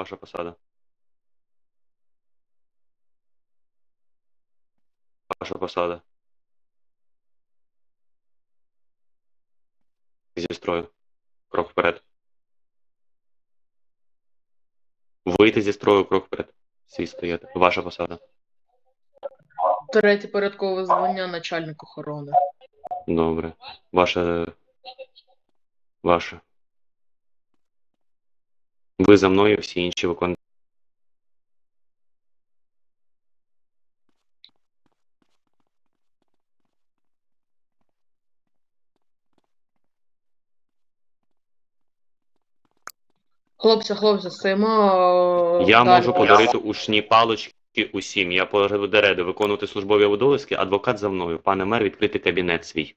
Ваша посада. Ваша посада. Зі строю. Крок вперед. Вийти зі строю, крок вперед. Всі стояти. Ваша посада. Третє порядкове звання начальник охорони. Добре. Ваше. Ваше. Ви за мною, всі інші виконують. Хлопці, хлопці, стоїмо. Я далі. можу подарити ушні палочки усім. Я попереду виконувати службові обов'язки, адвокат за мною. Пане мер, відкрити кабінет свій.